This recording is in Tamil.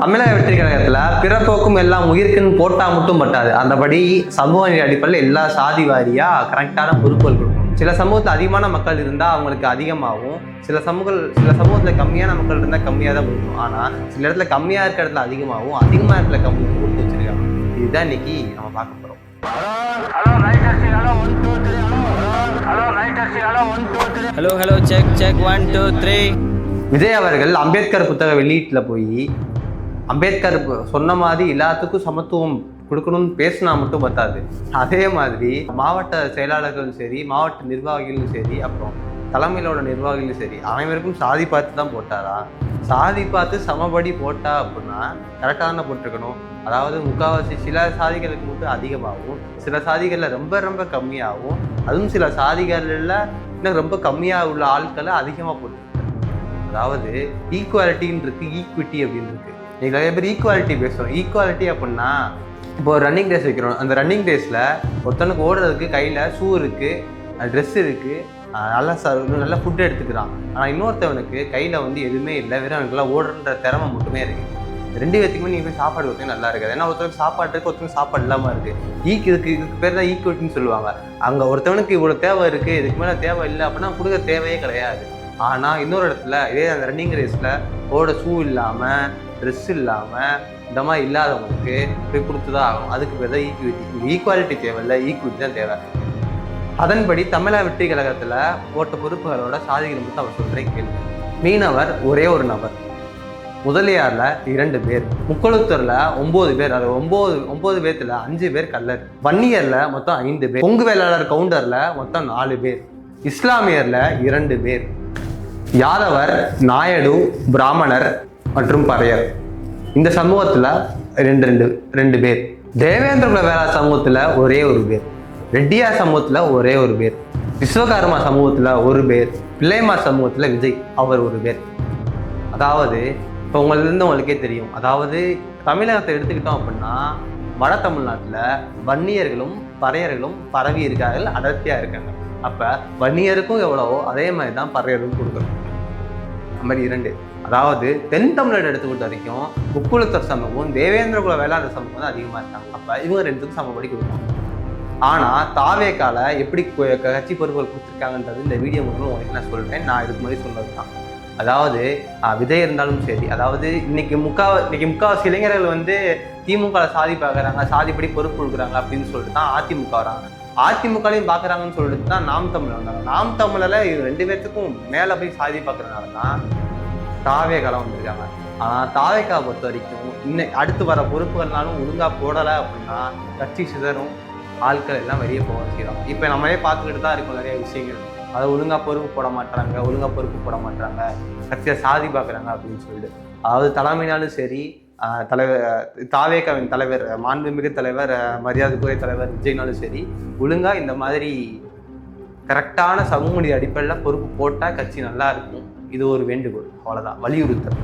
தமிழக வெற்றி கழகத்துல பிறப்போக்கும் எல்லாம் உயிருக்குன்னு போட்டா மட்டும் பட்டாது அந்தபடி சமூக அடிப்படையில் எல்லா சாதி வாரியா கரெக்டான பொறுப்புகள் கொடுக்கணும். சில சமூகத்தில் அதிகமான மக்கள் இருந்தால் அவங்களுக்கு அதிகமாகவும் சில சமூக சில சமூகத்தில் கம்மியான மக்கள் இருந்தால் கம்மியாக தான் கொடுக்கணும். ஆனால் சில இடத்துல கம்மியாக இருக்கிற இடத்துல அதிகமாகவும் அதிகமாக இடத்துல கம்மியாக கொடுத்து வச்சிருக்காங்க. இதுதான் இன்னைக்கு நம்ம பார்க்க போகிறோம் hello hello check check one two three Vijay அவர்கள் அம்பேத்கர் புத்தக வெளியீட்டில் போய் அம்பேத்கர் சொன்ன மாதிரி எல்லாத்துக்கும் சமத்துவம் கொடுக்கணும்னு பேசினா மட்டும் பத்தாது. அதே மாதிரி மாவட்ட செயலாளர்களும் சரி மாவட்ட நிர்வாகிகளும் சரி அப்புறம் தலைமையிலோட நிர்வாகிகளும் சரி அனைவருக்கும் சாதி பார்த்து தான் போட்டாரா? சாதி பார்த்து சமபடி போட்டா அப்படின்னா கரெக்டாக தானே போட்டிருக்கணும். அதாவது முக்கால்வாசி சில சாதிகளுக்கு மட்டும் அதிகமாகவும் சில சாதிகளில் ரொம்ப ரொம்ப கம்மியாகவும் அதுவும் சில சாதிகளில் இன்னும் ரொம்ப கம்மியாக உள்ள ஆட்களை அதிகமாக போட்டு அதாவது ஈக்குவாலிட்டின்னு இருக்கு ஈக்விட்டி அப்படின்னு இருக்கு நீங்கள் நிறைய பேர் ஈக்குவாலிட்டி பேசுகிறோம் ஈக்குவாலிட்டி அப்படின்னா இப்போ ஒரு ரன்னிங் ரேஸ் வைக்கிறோம். அந்த ரன்னிங் ரேஸில் ஒருத்தனுக்கு ஓடுறதுக்கு கையில் ஷூ இருக்குது ட்ரெஸ் இருக்குது நல்லா ச நல்லா ஃபுட் எடுத்துக்கிறான். ஆனால் இன்னொருத்தவனுக்கு கையில் வந்து எதுவுமே இல்லை வெறும் அவனுக்குலாம் ஓடுன்ற திறமை மட்டுமே இருக்குது ரெண்டு பேத்துக்குமே நீங்கள் போய் சாப்பாடு கொடுத்தீங்க நல்லா இருக்காது. ஏன்னா ஒருத்தருக்கு சாப்பாடு இருக்குது ஒருத்தருக்கு சாப்பாடு இல்லாமல் இருக்குது ஈக்கு e, இதுக்கு இதுக்கு பேர் தான் ஈக்குவிட்டின்னு சொல்லுவாங்க. அங்கே ஒருத்தவனுக்கு இவ்வளோ தேவை இருக்குது இதுக்கு மேலே தேவை இல்லை அப்படின்னா கொடுக்க தேவையே கிடையாது. ஆனால் இன்னொரு இடத்துல இதே அந்த ரன்னிங் ரேஸில் ஓட ஷூ இல்லாமல் ட்ரெஸ் இல்லாமல் இந்த மாதிரி இல்லாதவங்களுக்கு போய் கொடுத்து தான் ஆகும் அதுக்கு பேர் தான் ஈக்குவிட்டி ஈக்குவாலிட்டி தேவையில்லை ஈக்குவிட்டி தான் தேவை. அதன்படி தமிழக வெற்றி கழகத்தில் போட்ட பொறுப்புகளோட சாதிகள் மட்டும் அவர் சொல்கிறேன் கேள்வி மீனவர் ஒரே ஒரு நபர். முதலியாரில் இரண்டு பேர். முக்குளத்தூரில் ஒம்பது பேர். அது ஒம்பது ஒம்பது பேர்த்தில் அஞ்சு பேர் கல்லர் வன்னியரில் மொத்தம் ஐந்து பேர். பொங்கு வேளாளர் கவுண்டரில் மொத்தம் நாலு பேர். இஸ்லாமியரில் இரண்டு பேர். யாதவர் நாயுடு பிராமணர் மற்றும் பறையர். இந்த சமூகத்தில் ரெண்டு ரெண்டு ரெண்டு பேர். தேவேந்திர குல வேளா சமூகத்தில் ஒரே ஒரு பேர். ரெட்டியார் சமூகத்தில் ஒரே ஒரு பேர். விஸ்வகர்மா சமூகத்தில் ஒரு பேர். பிள்ளைமார் சமூகத்தில் விஜய் அவர் ஒரு பேர். அதாவது இப்போ உங்களிருந்து உங்களுக்கே தெரியும். அதாவது தமிழகத்தை எடுத்துக்கிட்டோம் அப்படின்னா வட தமிழ்நாட்டில் வன்னியர்களும் பறையர்களும் பரவி இருக்கார்கள் அடர்த்தியாக இருக்காங்க. அப்போ வன்னியருக்கும் எவ்வளவோ அதே மாதிரி தான் பறையரும் கொடுக்கணும். நம்பர் இரண்டு. அதாவது தென் தமிழ்நாடு எடுத்துக்கிட்ட வரைக்கும் முக்குளத்தர் சமூகம் தேவேந்திர குல வேளாண் சமூகம் தான் அதிகமாக இருக்காங்க. அப்போ இவங்க ரெண்டுக்கும் சமப்படி கொடுக்கணும். ஆனால் தாவேக்கால எப்படி கட்சி பொறுப்புகள் கொடுத்துருக்காங்கன்றது இந்த வீடியோ மூலம் உங்களுக்கு நான் சொல்கிறேன் நான் இதுக்கு முன்னாடி சொன்னது தான் அதாவது ஆஹ், இருந்தாலும் சரி அதாவது இன்னைக்கு முக்கா இன்னைக்கு முக்காவாசி இளைஞர்கள் வந்து திமுக சாதி பார்க்குறாங்க சாதிப்படி பொறுப்பு கொடுக்குறாங்க அப்படின்னு சொல்லிட்டு தான் அதிமுக வராங்க. அதிமுகலையும் பார்க்குறாங்கன்னு சொல்லிட்டு தான் நாம் தமிழ் வந்தாங்க. நாம் தமிழில் இது ரெண்டு பேர்த்துக்கும் மேலே போய் சாதி பார்க்குறதுனால தான் தாவே வந்திருக்காங்க. ஆனால் தாவேக்கா பொறுத்த வரைக்கும் இன்னும் அடுத்து வர பொறுப்புகள்னாலும் ஒழுங்காக போடலை அப்படின்னா கட்சி சிதறும். ஆட்கள் எல்லாம் வெளியே போக செய்கிறோம் இப்போ நம்மளே பார்த்துக்கிட்டு தான் இருக்கும் நிறைய விஷயங்கள். அதை ஒழுங்காக பொறுப்பு போட மாட்டாங்க ஒழுங்காக பொறுப்பு போட மாட்டாங்க கட்சியை சாதி பார்க்குறாங்க அப்படின்னு சொல்லிட்டு. அதாவது தலைமையினாலும் சரி தலைவர் தாவேக்காவின் தலைவர் மாண்புமிகு தலைவர் மரியாதைக்குரிய தலைவர் விஜய்னாலும் சரி ஒழுங்காக இந்த மாதிரி கரெக்டான சமூக நீதி அடிப்படையில் பொறுப்பு போட்டால் கட்சி நல்லா இருக்கும். இது ஒரு வேண்டுகோள். அவ்வளோதான் வலியுறுத்தல்.